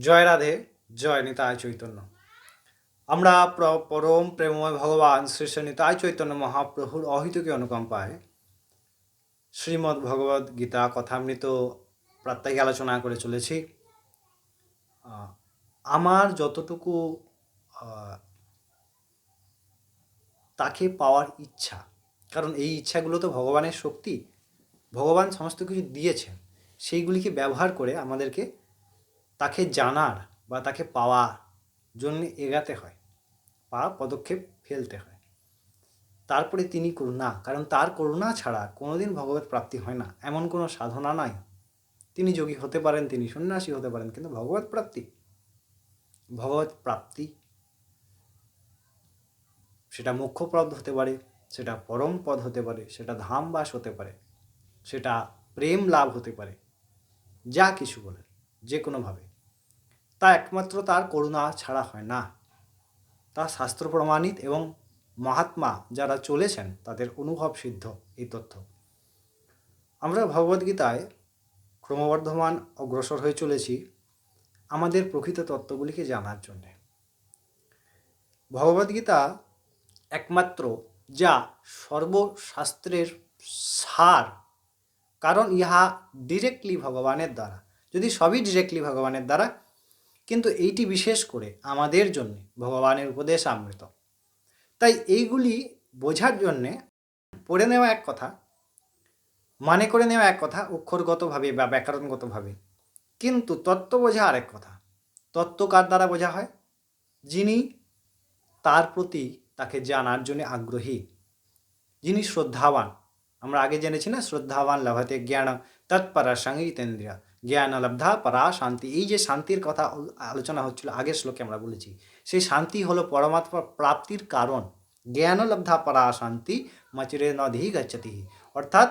জয় রাধে, জয় নিতায় চৈতন্য। আমরা প্র- পরম প্রেমময় ভগবান শ্রী শ্রী নিতায় চৈতন্য মহাপ্রভুর অহিতকে অনুকম্পায় শ্রীমদ্ ভগবদ গীতা কথামৃত প্রাত্যহিক আলোচনা করে চলেছি। আমার যতটুকু তাকে পাওয়ার ইচ্ছা, কারণ এই ইচ্ছাগুলো তো ভগবানের শক্তি, ভগবান সমস্ত কিছু দিয়েছেন, সেইগুলিকে ব্যবহার করে আমাদেরকে তাকে জানার বা তাকে পাওয়ার জন্য এগাতে হয় বা পদক্ষেপ ফেলতে হয়। তারপরে তিনি করুণা, কারণ তার করুণা ছাড়া কোনোদিন ভগবত প্রাপ্তি হয় না। এমন কোনো সাধনা নাই। তিনি যোগী হতে পারেন, তিনি সন্ন্যাসী হতে পারেন, কিন্তু ভগবত প্রাপ্তি ভগবত প্রাপ্তি সেটা মুখ্য পদ হতে পারে, সেটা পরম পদ হতে পারে, সেটা ধামবাস হতে পারে, সেটা প্রেম লাভ হতে পারে, যা কিছু বলে যে কোনোভাবে তা একমাত্র তার করুণা ছাড়া হয় না। তা শাস্ত্র প্রমাণিত এবং মহাত্মা যারা চলেছেন, তাদের অনুভব সিদ্ধ এই তথ্য। আমরা ভগবদ্গীতায় ক্রমবর্ধমান অগ্রসর হয়ে চলেছি আমাদের প্রকৃত তত্ত্বগুলিকে জানার জন্যে। ভগবদ্গীতা একমাত্র যা সর্বশাস্ত্রের সার, কারণ ইহা ডিরেক্টলি ভগবানের দ্বারা। যদি সবই ডিরেক্টলি ভগবানের দ্বারা কিন্তু এইটি বিশেষ করে আমাদের জন্য, ভগবানের উপদেশ আমৃত। তাই এইগুলি বোঝার জন্যে পড়ে নেওয়া এক কথা মানে করে নেওয়া এক কথা, অক্ষরগতভাবে বা ব্যাকরণগতভাবে। কিন্তু তত্ত্ব বোঝা আরেক কথা, তত্ত্ব কার দ্বারা বোঝা হয়? যিনি তার প্রতি তাকে জানার জন্য আগ্রহী, যিনি শ্রদ্ধাবান। আমরা আগে জেনেছি না, শ্রদ্ধাবান লাভাতে জ্ঞান তৎপরা সঙ্গীতেন্দ্রিয়া জ্ঞান লব্ধা পরা, শান্তি। এই যে শান্তির কথা আলোচনা হচ্ছিল, আগের শ্লোকে আমরা বলেছি, সেই শান্তি হলো পরমাত্মা প্রাপ্তির কারণ। জ্ঞান লব্ধা পরা, শান্তি, মচিরে নধি গচ্ছতি। অর্থাৎ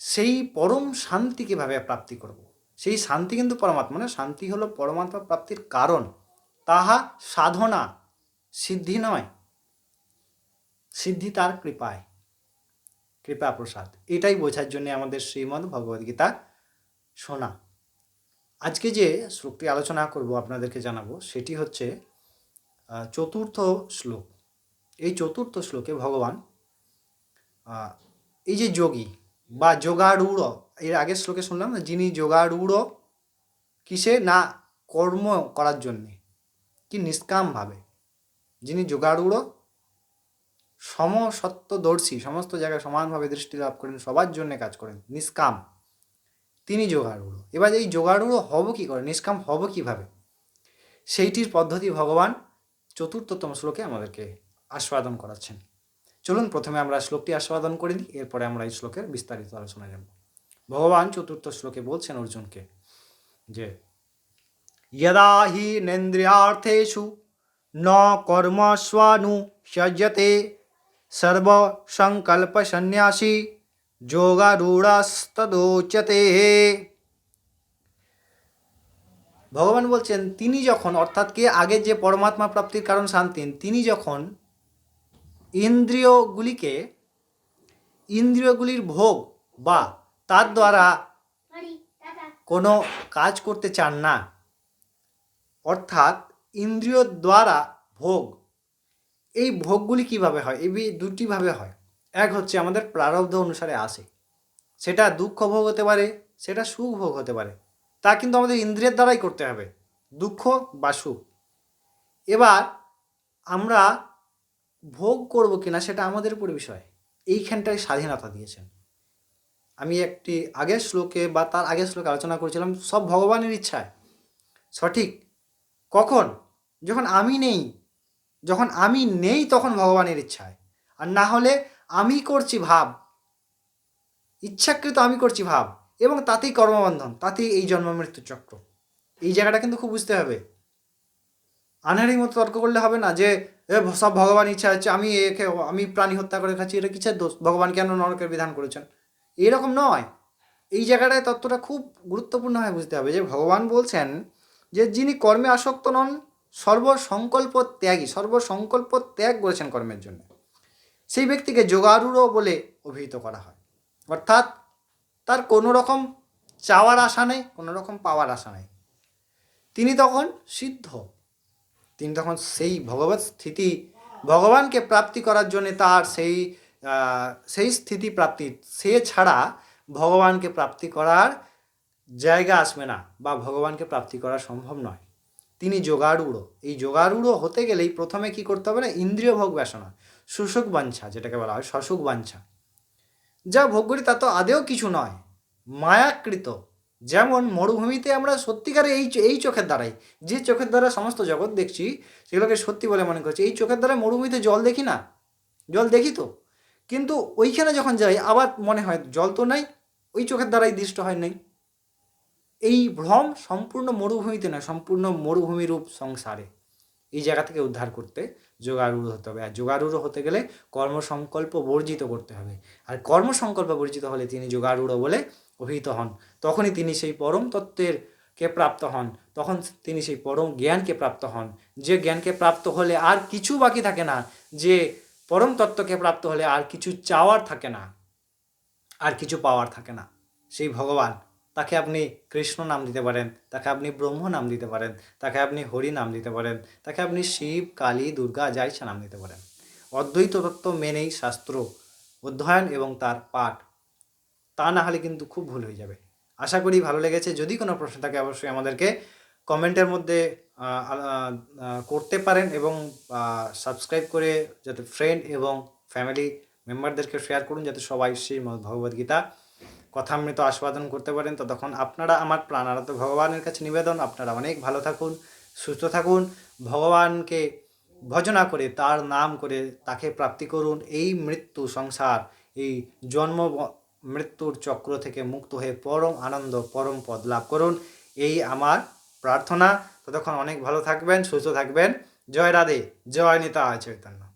সেই পরম শান্তি কীভাবে প্রাপ্তি করব। সেই শান্তি কিন্তু পরমাত্মা না শান্তি হলো পরমাত্মা প্রাপ্তির কারণ। তাহা সাধনা, সিদ্ধি নয়। সিদ্ধি তার কৃপায়, কৃপা প্রসাদ। এটাই বোঝার জন্য আমাদের শ্রীমদ্ ভগবদ্গীতা শোনা। আজকে যে শ্লোকটি আলোচনা করব, আপনাদেরকে জানাব, সেটি হচ্ছে চতুর্থ শ্লোক। এই চতুর্থ শ্লোকে ভগবান এই যে যোগী বা যোগারূঢ়, এর আগের শ্লোকে শুনলাম না, যিনি যোগারূঢ় কিসে? না, কর্ম করার জন্যে। কি নিষ্কামভাবে যিনি যোগারূঢ় সমসত্বদর্শী সমস্ত জায়গায় সমানভাবে দৃষ্টি লাভ করেন, সবার জন্য কাজ করেন, নিষ্কাম। তিনি যোগারূঢ় এবার এই যোগারূঢ় হব কি করে নিষ্কাম হব কিভাবে সেইটির পদ্ধতি ভগবান চতুর্থতম শ্লোকে আমাদেরকে আস্বাদন করাচ্ছেন চলুন প্রথমে আমরা শ্লোকটি আস্বাদন করে নিই এরপরে আমরা এই শ্লোকের বিস্তারিত আলোচনা যাব ভগবান চতুর্থ শ্লোকে বলছেন অর্জুনকে যে यदा हि नेन्द्रियार्थेषु न कर्मस्वानु सज्जते सर्वसङ्कल्पसन्न्यासी যোগারূঢ়াস্তদোচতে ভগবান বলছেন, তিনি যখন, অর্থাৎ কে আগে যে পরমাত্মা প্রাপ্তির কারণ শান্তিন তিনি যখন ইন্দ্রিয়গুলিকে, ইন্দ্রিয়গুলির ভোগ বা তার দ্বারা কোনো কাজ করতে চান না, অর্থাৎ ইন্দ্রিয় দ্বারা ভোগ, এই ভোগগুলি কীভাবে হয়? এই দুটিভাবে হয়। এক হচ্ছে আমাদের প্রারব্ধ অনুসারে আসে। সেটা দুঃখ ভোগ হতে পারে, সেটা সুখ ভোগ হতে পারে। তা কিন্তু আমাদের ইন্দ্রিয়ের দ্বারাই করতে হবে, দুঃখ বা সুখ। এবার আমরা ভোগ করব কিনা সেটা আমাদের উপর বিষয়। এইখানটায় স্বাধীনতা দিয়েছেন। আমি একটি আগের শ্লোকে বা তার আগের শ্লোকে আলোচনা করেছিলাম, সব ভগবানের ইচ্ছায়। সঠিক। কখন? যখন আমি নেই, যখন আমি নেই তখন ভগবানের ইচ্ছায়। আর না হলে আমি করছি ভাব। ইচ্ছাকৃত আমি করছি ভাব। এবং তাতেই কর্মবন্ধন, তাতেই এই জন্ম মৃত্যু চক্র। এই জায়গাটা কিন্তু খুব বুঝতে হবে। আনারি মতো তর্ক করলে হবে না যে সব ভগবান ইচ্ছা হচ্ছে আমি একে, আমি প্রাণী হত্যা করে খাচ্ছি, এটা কিসের দোষ? ভগবান কেন নরকের বিধান করেছেন? এরকম নয়। এই জায়গাটায় তত্ত্বটা খুব গুরুত্বপূর্ণ গুরুত্বপূর্ণভাবে বুঝতে হবে যে, ভগবান বলছেন যে, যিনি কর্মে আসক্ত নন, সর্বসংকল্প ত্যাগী, সর্বসংকল্প ত্যাগ করেছেন কর্মের জন্য। সেই ব্যক্তিকে যোগারূঢ় বলে অভিহিত করা হয়। অর্থাৎ তার কোনো রকম চাওয়ার আশা নেই, কোনো রকম পাওয়ার আশা নেই। তিনি তখন সিদ্ধ। তিনি তখন সেই ভগবত স্থিতি, ভগবানকে প্রাপ্তি করার জন্যে তার সেই সেই স্থিতি প্রাপ্তি, সে ছাড়া ভগবানকে প্রাপ্তি করার জায়গা আসবে না বা ভগবানকে প্রাপ্তি করা সম্ভব নয়। তিনি যোগারূঢ় এই যোগারূঢ় হতে গেলেই প্রথমে কি করতে হবে না ইন্দ্রিয় ভোগ বাসনা সুসুখ বাঞ্ছা, যেটাকে বলা হয় সসুখ বাঞ্ছা। যা ভোগ করি তা তো আদেও কিছু নয়। মায়াকৃত। যেমন মরুভূমিতে আমরা সত্যিকারে এই এই চোখের দ্বারাই, যে চোখের দ্বারা সমস্ত জগৎ দেখছি, সেগুলোকে সত্যি বলে মনে করছি। এই চোখের দ্বারা মরুভূমিতে জল দেখি না? জল দেখি তো? কিন্তু ওইখানে যখন যাই, আবার মনে হয় জল তো নাই, ওই চোখের দ্বারাই দৃষ্ট হয় নাই। এই ভ্রম সম্পূর্ণ মরুভূমিতে নয়, সম্পূর্ণ মরুভূমিরূপ সংসারে। এই জায়গা থেকে উদ্ধার করতে যোগারূঢ় হতে হবে। আর যোগারূঢ় হতে গেলে কর্মসংকল্প বর্জিত করতে হবে। আর কর্মসংকল্প বর্জিত হলে তিনি যোগারূঢ় বলে অভিহিত হন। তখনই তিনি সেই পরম তত্ত্বের কে প্রাপ্ত হন। তখন তিনি সেই পরম জ্ঞানকে প্রাপ্ত হন। যে জ্ঞানকে প্রাপ্ত হলে আর কিছু বাকি থাকে না। যে পরম তত্ত্বকে প্রাপ্ত হলে আর কিছু চাওয়ার থাকে না। আর কিছু পাওয়ার থাকে না। সেই ভগবান তাকে আপনি কৃষ্ণ নাম দিতে পারেন, তাকে আপনি ব্রহ্ম নাম দিতে পারেন, তাকে আপনি হরি নাম দিতে পারেন, তাকে আপনি শিব, কালী, দুর্গা যা ইচ্ছা নাম দিতে পারেন। অদ্বৈত তত্ত্ব মেনেই শাস্ত্র, অধ্যয়ন এবং তার পাঠ, তা না হলে কিন্তু খুব ভুল হয়ে যাবে। আশা করি ভালো লেগেছে। যদি কোনো প্রশ্ন থাকে, অবশ্যই আমাদেরকে কমেন্টের মধ্যে করতে পারেন এবং সাবস্ক্রাইব করে যাতে ফ্রেন্ড এবং ফ্যামিলি মেম্বারদেরকে শেয়ার করুন, যাতে সবাই সেই ভগবদ্গীতা কথামৃত আস্বাদন করতে পারেন। ততক্ষণ আপনারা আমার প্রাণারাত ভগবানের কাছে নিবেদন। আপনারা অনেক ভালো থাকুন, সুস্থ থাকুন। ভগবানকে ভজনা করে, তার নাম করে তাকে প্রাপ্তি করুন। এই মৃত্যু সংসার, এই জন্ম মৃত্যুর চক্র থেকে মুক্ত হয়ে পরম আনন্দ, পরম পদ লাভ করুন। এই আমার প্রার্থনা। ততক্ষণ অনেক ভালো থাকবেন, সুস্থ থাকবেন। জয় রাধে, জয় নিতা চৈতন্য।